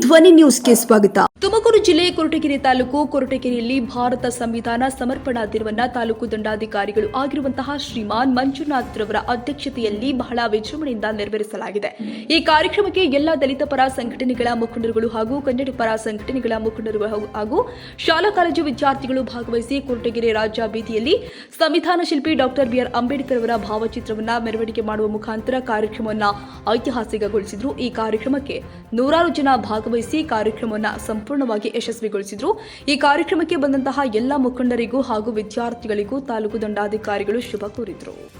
ಧ್ವನಿ ನ್ಯೂಸ್ಗೆ ಸ್ವಾಗತ. ತುಮಕೂರು ಜಿಲ್ಲೆ ಕೊರಟಗೆರೆ ತಾಲೂಕು ಕೊರಟಗೆರೆಯಲ್ಲಿ ಭಾರತ ಸಂವಿಧಾನ ಸಮರ್ಪಣಾ ದಿನವನ್ನ ತಾಲೂಕು ದಂಡಾಧಿಕಾರಿಗಳು ಆಗಿರುವಂತಹ ಶ್ರೀಮಾನ್ ಮಂಜುನಾಥ್ ರವರ ಅಧ್ಯಕ್ಷತೆಯಲ್ಲಿ ಬಹಳ ವಿಜೃಂಭಣೆಯಿಂದ ನೆರವೇರಿಸಲಾಗಿದೆ. ಈ ಕಾರ್ಯಕ್ರಮಕ್ಕೆ ಎಲ್ಲ ದಲಿತ ಪರ ಸಂಘಟನೆಗಳ ಮುಖಂಡರುಗಳು ಹಾಗೂ ಕನ್ನಡ ಪರ ಸಂಘಟನೆಗಳ ಮುಖಂಡರು ಹಾಗೂ- ಶಾಲಾ ಕಾಲೇಜು ವಿದ್ಯಾರ್ಥಿಗಳು ಭಾಗವಹಿಸಿ ಕೊರಟಗೆರೆ ರಾಜ್ಯ ಬೀದಿಯಲ್ಲಿ ಸಂವಿಧಾನ ಶಿಲ್ಪಿ ಡಾಕ್ಟರ್ ಬಿಆರ್ ಅಂಬೇಡ್ಕರ್ ಅವರ ಭಾವಚಿತ್ರವನ್ನ ಮೆರವಣಿಗೆ ಮಾಡುವ ಮುಖಾಂತರ ಕಾರ್ಯಕ್ರಮವನ್ನ ಐತಿಹಾಸಿಕಗೊಳಿಸಿದ್ರು. ಈ ಕಾರ್ಯಕ್ರಮಕ್ಕೆ ನೂರಾರು ಜನ ಭಾಗವಹಿಸಿ ಕಾರ್ಯಕ್ರಮವನ್ನು ಸಂಪೂರ್ಣವಾಗಿ ಯಶಸ್ವಿಗೊಳಿಸಿದ್ರು. ಈ ಕಾರ್ಯಕ್ರಮಕ್ಕೆ ಬಂದಂತಹ ಎಲ್ಲ ಮುಖಂಡರಿಗೂ ಹಾಗೂ ವಿದ್ಯಾರ್ಥಿಗಳಿಗೂ ತಾಲೂಕು ದಂಡಾಧಿಕಾರಿಗಳು ಶುಭ ಕೋರಿದ್ರು.